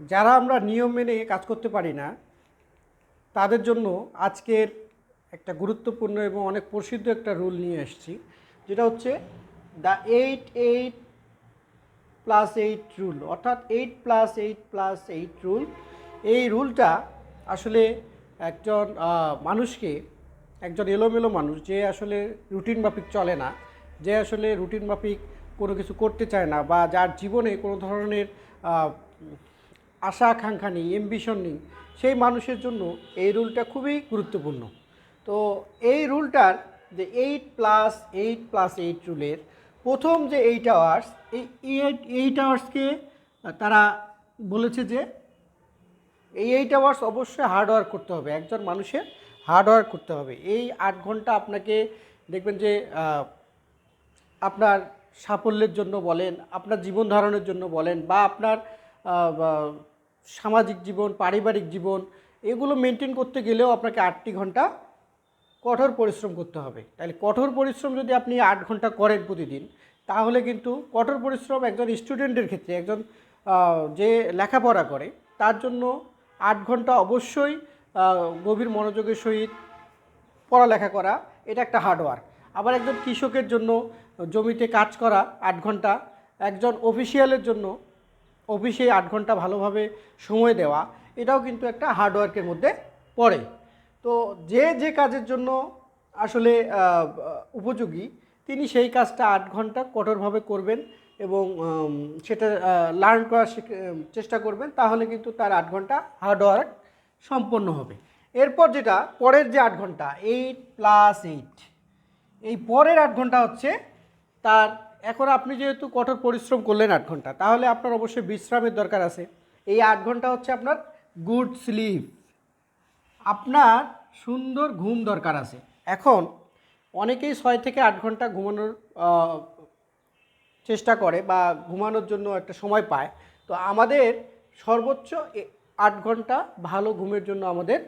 যারা আমরা নিয়ম মেনে কাজ করতে পারি না, তাদের জন্য আজকের একটা গুরুত্বপূর্ণ এবং অনেক প্রসিদ্ধ একটা রুল নিয়ে এসেছি, যেটা হচ্ছে the eight eight plus eight rule অর্থাৎ eight plus eight plus eight rule এই রুলটা আসলে একজন মানুষকে, একজন এলোমেলো মানুষ যে আসলে রুটিন মাফিক চলে না, যে আসলে রুটিন মাফিক কোনো কিছু করতে চায় না বা যার জীবনে কোনো ধরনের আশা আকাঙ্ক্ষা নেই এম্বিশন নেই, সেই মানুষের জন্য এই রুলটা খুবই গুরুত্বপূর্ণ। তো এই রুলটার যে eight plus eight plus eight রুলের প্রথম যে এইট আওয়ার্স এই এইট এইট আওয়ার্সকে তারা বলেছে যে এই এইট আওয়ার্স অবশ্যই হার্ড ওয়ার্ক করতে হবে, একজন মানুষের হার্ড ওয়ার্ক করতে হবে। এই আট ঘণ্টা আপনাকে দেখবেন যে আপনার সাফল্যের জন্য বলেন, আপনার জীবন ধারণের জন্য বলেন, বা আপনার সামাজিক জীবন, পারিবারিক জীবন, এগুলো মেনটেন করতে গেলেও আপনাকে আটটি ঘণ্টা কঠোর পরিশ্রম করতে হবে। তাহলে কঠোর পরিশ্রম যদি আপনি আট ঘণ্টা করেন প্রতিদিন, তাহলে কিন্তু কঠোর পরিশ্রম একজন স্টুডেন্টের ক্ষেত্রে, একজন যে লেখাপড়া করে, তার জন্য আট ঘণ্টা অবশ্যই গভীর মনোযোগের সহিত পড়ালেখা করা, এটা একটা হার্ডওয়ার্ক আবার একজন কৃষকের জন্য জমিতে কাজ করা আট ঘণ্টা, একজন অফিসিয়ালের জন্য অফিসে আট ঘণ্টা ভালোভাবে সময় দেওয়া, এটাও কিন্তু একটা হার্ডওয়ার্কের মধ্যে পড়ে। তো যে যে কাজের জন্য আসলে উপযোগী, তিনি সেই কাজটা আট ঘণ্টা কঠোরভাবে করবেন এবং সেটা লার্ন করার চেষ্টা করবেন, তাহলে কিন্তু তার আট ঘণ্টা হার্ডওয়ার্ক সম্পন্ন হবে। এরপর যেটা, পরের যে আট ঘণ্টা এইট প্লাস এইট এই পরের আট ঘণ্টা হচ্ছে তার এখন আপনি যেহেতু কঠোর পরিশ্রম করলেন আট ঘণ্টা, তাহলে আপনার অবশ্যই বিশ্রামের দরকার আছে। এই আট ঘণ্টা হচ্ছে আপনার গুড স্লিপ আপনার সুন্দর ঘুম দরকার আছে। এখন অনেকেই ছয় থেকে আট ঘণ্টা ঘুমানোর চেষ্টা করে বা ঘুমানোর জন্য একটা সময় পায়। তো আমাদের সর্বোচ্চ আট ঘণ্টা ভালো ঘুমের জন্য আমাদের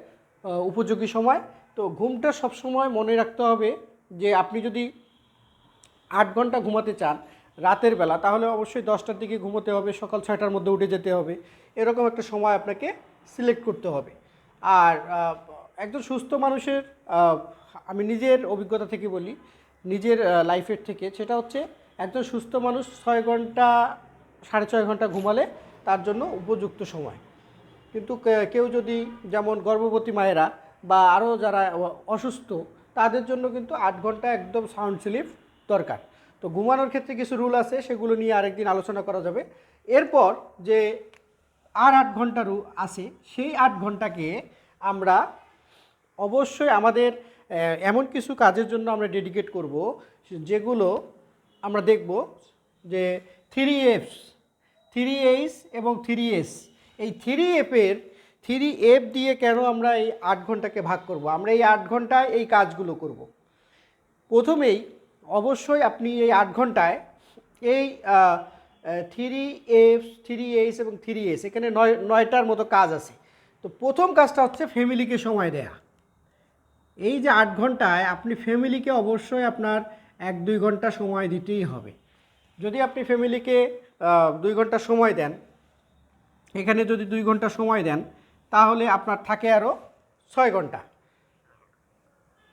উপযোগী সময়। তো ঘুমটা সবসময় মনে রাখতে হবে যে আপনি যদি আট ঘণ্টা ঘুমাতে চান রাতের বেলা, তাহলে অবশ্যই দশটার দিকে ঘুমোতে হবে, সকাল ছয়টার মধ্যে উঠে যেতে হবে। এরকম একটা সময় আপনাকে সিলেক্ট করতে হবে। আর একজন সুস্থ মানুষের আমি নিজের অভিজ্ঞতা থেকে বলি, নিজের লাইফের থেকে, সেটা হচ্ছে একজন সুস্থ মানুষ ছয় ঘণ্টা, সাড়ে ছয় ঘণ্টা ঘুমালে তার জন্য উপযুক্ত সময়। কিন্তু কেউ যদি যেমন গর্ভবতী মায়েরা বা আরও যারা অসুস্থ, তাদের জন্য কিন্তু আট ঘণ্টা একদম সাউন্ড স্লিপ দরকার। তো ঘুমানোর ক্ষেত্রে কিছু রুল আছে, সেগুলো নিয়ে আরেকদিন আলোচনা করা যাবে। এরপর যে আর আট ঘণ্টা রু আছে, সেই আট ঘন্টাকে আমরা অবশ্যই আমাদের এমন কিছু কাজের জন্য আমরা ডেডিকেট করব, যেগুলো আমরা দেখব যে থ্রি এফস থ্রি এইচ এবং থ্রি এস এই থ্রি এফের থ্রি এফ দিয়ে কেন আমরা এই আট ঘন্টাকে ভাগ করব? আমরা এই আট ঘন্টায় এই কাজগুলো করব। প্রথমেই অবশ্যই আপনি এই আট ঘন্টায় এই থ্রি এফ, থ্রি এইচ এবং থ্রি এস, এখানে নয়, নয়টার মতো কাজ আছে। তো প্রথম কাজটা হচ্ছে ফ্যামিলিকে সময় দেয়া। এই যে আট ঘন্টায় আপনি ফ্যামিলিকে অবশ্যই আপনার এক, দুই ঘণ্টা সময় দিতেই হবে। যদি আপনি ফ্যামিলিকে দুই ঘণ্টা সময় দেন, এখানে যদি দুই ঘণ্টা সময় দেন, তাহলে আপনার থাকে আরও ছয় ঘণ্টা।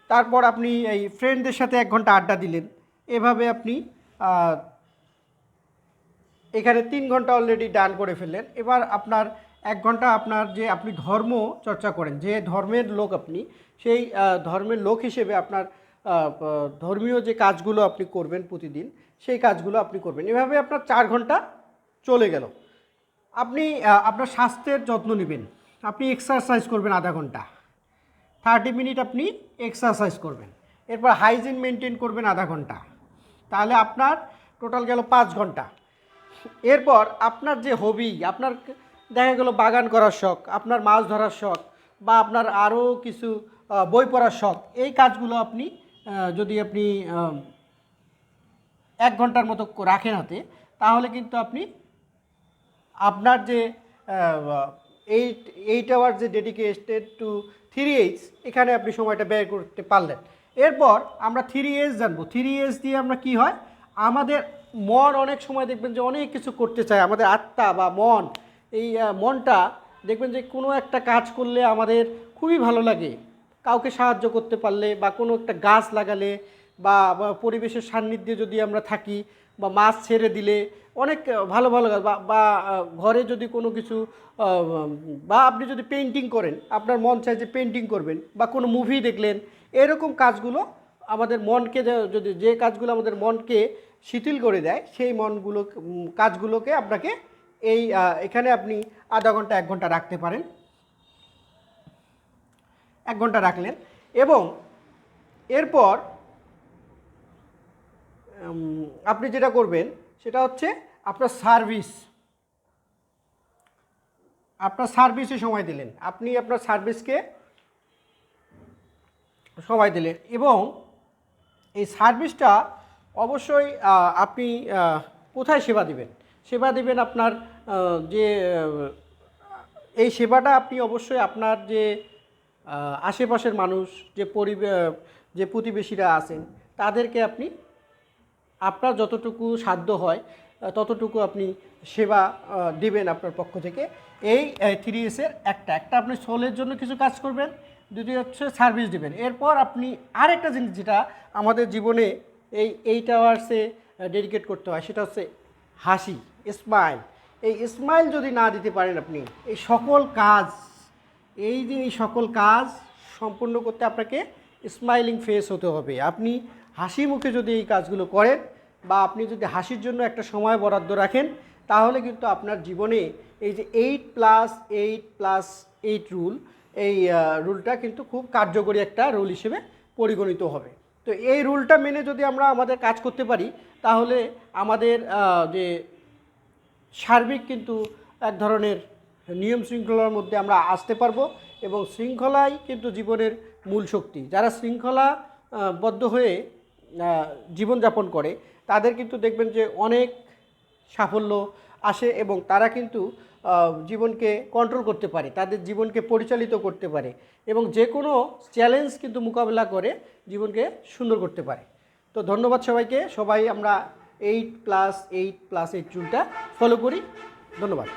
তারপর আপনি এই ফ্রেন্ডদের সাথে এক ঘণ্টা আড্ডা দিলেন। এভাবে আপনি এখানে তিন ঘণ্টা অলরেডি ডান করে ফেললেন। এবার আপনার এক ঘণ্টা আপনার যে আপনি ধর্ম চর্চা করেন, যে ধর্মের লোক আপনি, সেই ধর্মের লোক হিসেবে আপনার ধর্মীয় যে কাজগুলো আপনি করবেন প্রতিদিন, সেই কাজগুলো আপনি করবেন। এভাবে আপনার চার ঘণ্টা চলে গেল। আপনি আপনার স্বাস্থ্যের যত্ন নেবেন। আপনি এক্সারসাইজ করবেন আধা ঘণ্টা। থার্টি মিনিট আপনি এক্সারসাইজ করবেন। এরপর হাইজিন মেনটেন করবেন আধা ঘণ্টা। তাহলে আপনার টোটাল গেল পাঁচ ঘণ্টা। এরপর আপনার যে হবি আপনার দেখা গেল বাগান করার শখ, আপনার মাছ ধরার শখ, বা আপনার আরও কিছু বই পড়ার শখ, এই কাজগুলো আপনি যদি আপনি এক ঘণ্টার মতো রাখেন হাতে, তাহলে কিন্তু আপনি আপনার যে এইট এইট আওয়ার যে ডেডিকেটেড টু থ্রি এইচ, এখানে আপনি সময়টা ব্যয় করতে পারলেন। এরপর আমরা থ্রি এস জানব। থ্রি এস দিয়ে আমরা কি হয়? আমাদের মন অনেক সময় দেখবেন যে অনেক কিছু করতে চায়। আমাদের আত্মা বা মন, এই মনটা দেখবেন যে কোনো একটা কাজ করলে আমাদের খুবই ভালো লাগে। কাউকে সাহায্য করতে পারলে বা কোনো একটা গাছ লাগালে বা পরিবেশের সান্নিধ্যে যদি আমরা থাকি বা মাছ ছেড়ে দিলে অনেক ভালো ভালো কাজ। বা ঘরে যদি কোনো কিছু বা আপনি যদি পেন্টিং করেন, আপনার মন চায় যে পেন্টিং করবেন বা কোনো মুভি দেখলেন, এরকম কাজগুলো আমাদের মনকে যদি যে কাজগুলো আমাদের মনকে শিথিল করে দেয়, সেই মনগুলো কাজগুলোকে আপনাকে এই এখানে আপনি আধা ঘণ্টা, এক ঘণ্টা রাখতে পারেন। এক ঘণ্টা রাখলেন এবং এরপর আপনি যেটা করবেন, সেটা হচ্ছে আপনার সার্ভিস আপনার সার্ভিসে সময় দিলেন। আপনি আপনার সার্ভিসকে সময় দিলেন এবং এই সার্ভিসটা অবশ্যই আপনি কোথায় সেবা দিবেন? সেবা দিবেন আপনার যে এই সেবাটা আপনি অবশ্যই আপনার যে আশেপাশের মানুষ, যে পরিবে, যে প্রতিবেশীরা আছেন, তাদেরকে আপনি আপনার যতটুকু সাধ্য হয় ততটুকু আপনি সেবা দিবেন আপনার পক্ষ থেকে। এই থ্রি এসের একটা। একটা আপনি সোলের জন্য কিছু কাজ করবেন দ্বিতীয় হচ্ছে সার্ভিস দিবেন। এরপর আপনি আরেকটা জিনিস যেটা আমাদের জীবনে এই, এইট আওয়ার্সে ডেডিকেট করতে হয়, সেটা হচ্ছে হাসি স্মাইল এই স্মাইল যদি না দিতে পারেন আপনি, এই সকল কাজ, এই যে এই সকল কাজ সম্পূর্ণ করতে আপনাকে স্মাইলিং ফেস হতে হবে। আপনি হাসি মুখে যদি এই কাজগুলো করেন বা আপনি যদি হাসির জন্য একটা সময় বরাদ্দ রাখেন, তাহলে কিন্তু আপনার জীবনে এই যে eight plus eight plus eight rule এই রুলটা কিন্তু খুব কার্যকরী একটা রুল হিসেবে পরিগণিত হবে। তো এই রুলটা মেনে যদি আমরা আমাদের কাজ করতে পারি, তাহলে আমাদের যে সার্বিক কিন্তু এক ধরনের নিয়ম শৃঙ্খলার মধ্যে আমরা আসতে পারব এবং শৃঙ্খলাই কিন্তু জীবনের মূল শক্তি। যারা শৃঙ্খলা বদ্ধ হয়ে জীবনযাপন করে, তাদের কিন্তু দেখবেন যে অনেক সাফল্য আসে এবং তারা কিন্তু জীবনকে কন্ট্রোল করতে পারে, তাদের জীবনকে পরিচালিত করতে পারে এবং যে কোনো চ্যালেঞ্জ কিন্তু মোকাবেলা করে জীবনকে সুন্দর করতে পারে। তো ধন্যবাদ সবাইকে, সবাই আমরা eight plus eight plus eight রুলটা follow করি। ধন্যবাদ।